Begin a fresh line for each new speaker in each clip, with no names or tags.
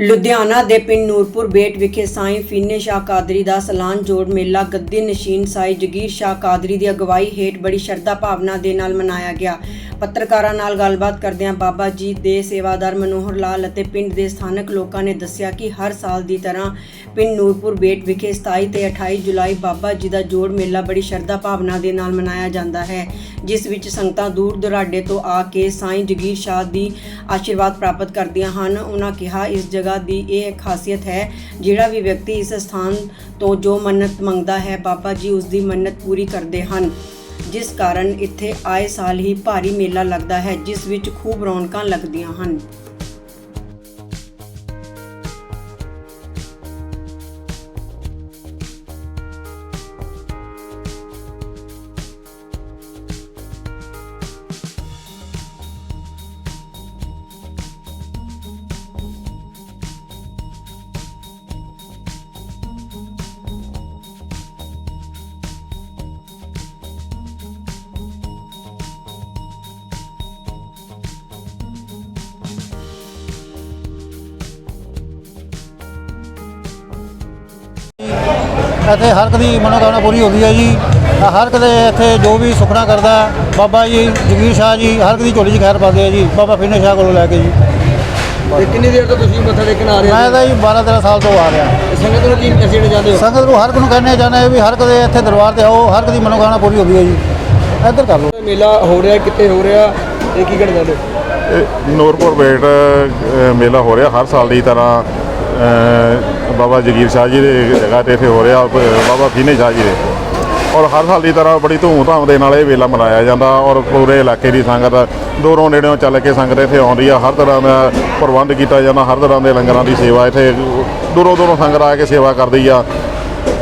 ਲੁਧਿਆਣਾ ਦੇ ਪਿੰਡ ਨੂਰਪੁਰ ਬੇਟ ਵਿਖੇ ਸਾਈਂ ਫੀਨੇ ਸ਼ਾਹ ਕਾਦਰੀ ਦਾ ਸਲਾਨ ਜੋੜ ਮੇਲਾ ਗੱਦੀ ਨਸ਼ੀਨ ਸਾਈ ਜਗੀਰ ਸ਼ਾਹ ਕਾਦਰੀ ਦੀ ਅਗਵਾਈ ਹੇਠ ਬੜੀ ਸ਼ਰਧਾ ਭਾਵਨਾ ਦੇ ਨਾਲ ਮਨਾਇਆ ਗਿਆ। ਪੱਤਰਕਾਰਾਂ ਨਾਲ ਗੱਲਬਾਤ ਕਰਦਿਆਂ ਬਾਬਾ ਜੀ ਦੇ ਸੇਵਾਦਾਰ ਮਨੋਹਰ ਲਾਲ ਅਤੇ ਪਿੰਡ ਦੇ ਸਥਾਨਕ ਲੋਕਾਂ ਨੇ ਦੱਸਿਆ ਕਿ ਹਰ ਸਾਲ ਦੀ ਤਰ੍ਹਾਂ ਪਿੰਡ ਨੂਰਪੁਰ ਬੇਟ ਵਿਖੇ 27 ਤੇ 28 ਜੁਲਾਈ ਬਾਬਾ ਜੀ ਦਾ ਜੋੜ ਮੇਲਾ ਬੜੀ ਸ਼ਰਧਾ ਭਾਵਨਾ ਦੇ ਨਾਲ ਮਨਾਇਆ ਜਾਂਦਾ ਹੈ, ਜਿਸ ਵਿੱਚ ਸੰਗਤਾਂ ਦੂਰ ਦੁਰਾਡੇ ਤੋਂ ਆ ਕੇ ਸਾਈਂ ਜਗੀਰ ਸ਼ਾਹ ਦੀ ਆਸ਼ੀਰਵਾਦ ਪ੍ਰਾਪਤ ਕਰਦੀਆਂ ਹਨ। ਉਹਨਾਂ ਕਿਹਾ, ਇਸ ਜਗ੍ਹਾ ਦੀ ਇਹ ਖਾਸੀਅਤ ਹੈ, ਜਿਹੜਾ ਵੀ ਵਿਅਕਤੀ ਇਸ ਸਥਾਨ ਤੋਂ ਜੋ ਮੰਨਤ ਮੰਗਦਾ ਹੈ, ਬਾਬਾ ਜੀ ਉਸ ਦੀ ਮੰਨਤ ਪੂਰੀ ਕਰਦੇ ਹਨ। ਜਿਸ ਕਾਰਨ ਇੱਥੇ ਆਏ ਸਾਲ ਹੀ ਭਾਰੀ ਮੇਲਾ ਲੱਗਦਾ ਹੈ, ਜਿਸ ਵਿੱਚ ਖੂਬ ਰੌਣਕਾਂ ਲੱਗਦੀਆਂ ਹਨ।
ਇੱਥੇ ਹਰ ਇੱਕ ਦੀ ਮਨੋਕਾਮਨਾ ਪੂਰੀ ਹੋ ਗਈ ਹੈ ਜੀ। ਹਰ ਇੱਕ ਦੇ ਇੱਥੇ ਜੋ ਵੀ ਸੁਪਨਾ ਕਰਦਾ ਬਾਬਾ ਜੀ ਜਗੀਰ ਸ਼ਾਹ ਜੀ ਹਰ ਇੱਕ ਦੀ ਝੋਲੀ 'ਚ ਖੈਰ ਪਾਉਂਦੇ ਆ ਜੀ ਬਾਬਾ ਫਿਰਨੇ ਸ਼ਾਹ ਕੋਲੋਂ ਲੈ ਕੇ ਜੀ।
ਤੇ ਕਿੰਨੀ ਦੇਰ ਤੋਂ ਤੁਸੀਂ ਮੱਥਾ ਟੇਕਣ ਆ ਰਹੇ
ਮੈਂ ਤਾਂ ਜੀ 12 13 ਸਾਲ ਤੋਂ ਆ ਰਿਹਾ।
ਸੰਗਤ ਨੂੰ ਕੀ ਮੈਸੇਜ ਜਾਂਦੇ ਹੋ?
ਸੰਗਤ ਨੂੰ ਹਰ ਇੱਕ ਨੂੰ ਕਹਿੰਦੇ ਚਾਹੁੰਦੇ ਹਾਂ ਵੀ ਹਰ ਇੱਕ ਦੇ ਇੱਥੇ ਦਰਬਾਰ ਤੇ ਆਓ ਹਰ ਇੱਕ ਦੀ ਮਨੋਕਾਮਨਾ ਪੂਰੀ ਹੋ ਗਈ ਹੈ ਜੀ। ਇੱਧਰ ਕਰ ਲਓ।
ਮੇਲਾ ਹੋ ਰਿਹਾ ਕਿੱਥੇ ਹੋ ਰਿਹਾ ਤੇ ਕੀ ਘੜ ਜਾਂਦੇ
ਇਹ ਨੂਰਪੁਰ ਬੇਟ ਮੇਲਾ ਹੋ ਰਿਹਾ ਹਰ ਸਾਲ ਦੀ ਤਰ੍ਹਾਂ। ਅ, ਬਾਬਾ ਜਗੀਰ ਸ਼ਾਹ ਜੀ ਦੇ ਜਗ੍ਹਾ ਤੇ ਇੱਥੇ ਹੋ ਰਿਹਾ ਬਾਬਾ ਫੀਨੇ ਸ਼ਾਹ ਜੀ ਦੇ। ਔਰ ਹਰ ਸਾਲ ਦੀ ਤਰ੍ਹਾਂ ਬੜੀ ਧੂਮ-ਧਾਮ ਦੇ ਨਾਲ ਇਹ ਮੇਲਾ ਮਨਾਇਆ ਜਾਂਦਾ ਔਰ ਪੂਰੇ ਇਲਾਕੇ ਦੀ ਸੰਗਤ ਦੂਰੋਂ ਨੇੜਿਓਂ ਚੱਲ ਕੇ ਸੰਗਤ ਇੱਥੇ ਆਉਂਦੀ ਆ, ਹਰ ਤਰ੍ਹਾਂ ਦਾ ਪ੍ਰਬੰਧ ਕੀਤਾ ਜਾਂਦਾ, ਹਰ ਤਰ੍ਹਾਂ ਦੇ ਲੰਗਰਾਂ ਦੀ ਸੇਵਾ ਇੱਥੇ ਦੂਰੋਂ ਦੂਰੋਂ ਸੰਗਤ ਆ ਕੇ ਸੇਵਾ ਕਰਦੀ ਆ।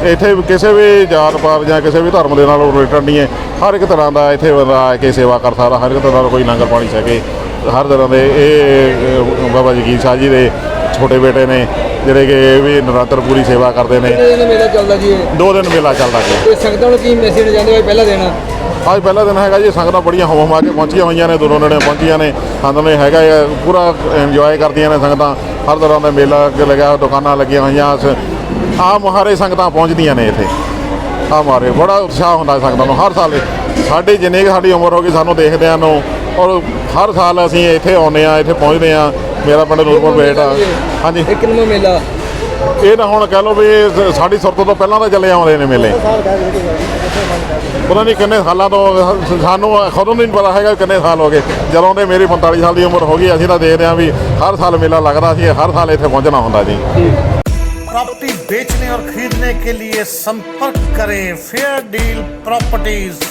ਇੱਥੇ ਕਿਸੇ ਵੀ ਜਾਤ ਪਾਤ ਜਾਂ ਕਿਸੇ ਵੀ ਧਰਮ ਦੇ ਨਾਲ ਰਿਲੇਟਡ ਨਹੀਂ ਹੈ, ਹਰ ਇੱਕ ਤਰ੍ਹਾਂ ਦਾ ਇੱਥੇ ਬੰਦਾ ਆ ਕੇ ਸੇਵਾ ਕਰ ਸਕਦਾ, ਹਰ ਇੱਕ ਤਰ੍ਹਾਂ ਦਾ ਕੋਈ ਲੰਗਰ ਪਾਣੀ ਸਕੇ ਹਰ ਤਰ੍ਹਾਂ ਦੇ ਇਹ, ਬਾਬਾ ਜਗੀਰ ਸ਼ਾਹ ਜੀ ਦੇ ਛੋਟੇ ਬੇਟੇ ਨੇ ਜਿਹੜੇ ਕਿ ਇਹ ਵੀ ਨਿਰੰਤਰ ਪੂਰੀ ਸੇਵਾ ਕਰਦੇ ਨੇ।
ਕਿੰਨੇ ਦਿਨ ਮੇਲਾ ਚੱਲਦਾ ਜੀ ਇਹ?
ਦੋ ਦਿਨ ਮੇਲਾ ਚੱਲਦਾ ਜੀ।
ਸੰਗਤਾਂ ਨੂੰ ਕੀ ਮੈਸੇਜ ਜਾਂਦੇ ਹੋ ਪਹਿਲਾ ਦਿਨ?
ਅੱਜ ਪਹਿਲਾ ਦਿਨ ਹੈਗਾ ਜੀ ਸੰਗਤਾਂ ਬੜੀਆਂ ਹੋਮ ਆ ਕੇ ਪਹੁੰਚੀਆਂ ਹੋਈਆਂ ਨੇ ਦੂਰੋਂ ਨੇੜੇ ਪਹੁੰਚੀਆਂ ਨੇ। ਸੰਗਤ ਨੇ ਹੈਗਾ ਇਹ ਪੂਰਾ ਇੰਜੋਏ ਕਰਦੀਆਂ ਨੇ ਸੰਗਤਾਂ। ਹਰ ਤਰ੍ਹਾਂ ਦਾ ਮੇਲਾ ਅੱਗੇ ਲੱਗਿਆ ਦੁਕਾਨਾਂ ਲੱਗੀਆਂ ਹੋਈਆਂ ਸ- ਆਮ ਹਾਰੇ ਸੰਗਤਾਂ ਪਹੁੰਚਦੀਆਂ ਨੇ ਇੱਥੇ। ਆ ਮਾਰੇ ਬੜਾ ਉਤਸ਼ਾਹ ਹੁੰਦਾ ਸੰਗਤਾਂ ਨੂੰ। ਹਰ ਸਾਲ ਸਾਡੇ ਜਿੰਨੇ ਕੁ ਸਾਡੀ ਉਮਰ ਹੋ ਗਈ ਸਾਨੂੰ ਦੇਖਦਿਆਂ ਨੂੰ ਔਰ ਹਰ ਸਾਲ ਅਸੀਂ ਇੱਥੇ ਆਉਂਦੇ ਆ ਇੱਥੇ ਪਹੁੰਚਦੇ ਆ ਮੇਰਾ ਪਿੰਡ ਨੂਰਪੁਰ ਬੇਟ ਆ ਹਾਂਜੀ
ਇਹ ਕਿੰਨਵਾਂ ਮੇਲਾ
ਇਹ ਤਾਂ ਹੁਣ ਕਹਿ ਲਓ ਵੀ ਇਹ ਸ- ਸਾਡੀ ਸੁਰਤ ਤੋਂ ਪਹਿਲਾਂ ਤਾਂ ਚੱਲੇ ਆਉਂਦੇ ਨੇ ਮੇਲੇ ਪਤਾ ਨਹੀਂ ਕਿੰਨੇ ਸਾਲਾਂ ਤੋਂ ਸ- ਸਾਨੂੰ ਖੁਦ ਨੂੰ ਨਹੀਂ ਪਤਾ ਹੈਗਾ ਵੀ ਕਿੰਨੇ ਸਾਲ ਹੋ ਗਏ ਜਦੋਂ ਦੇ ਮੇਰੀ 45 ਸਾਲ ਦੀ ਉਮਰ ਹੋ ਗਈ ਅਸੀਂ ਤਾਂ ਦੇਖਦੇ ਹਾਂ ਵੀ ਹਰ ਸਾਲ ਮੇਲਾ ਲੱਗਦਾ ਸੀ ਹਰ ਸਾਲ ਇੱਥੇ ਪਹੁੰਚਣਾ ਹੁੰਦਾ ਜੀ
प्रॉपर्टी बेचने और खरीदने के लिए संपर्क करें फेयर डील प्रॉपर्टीज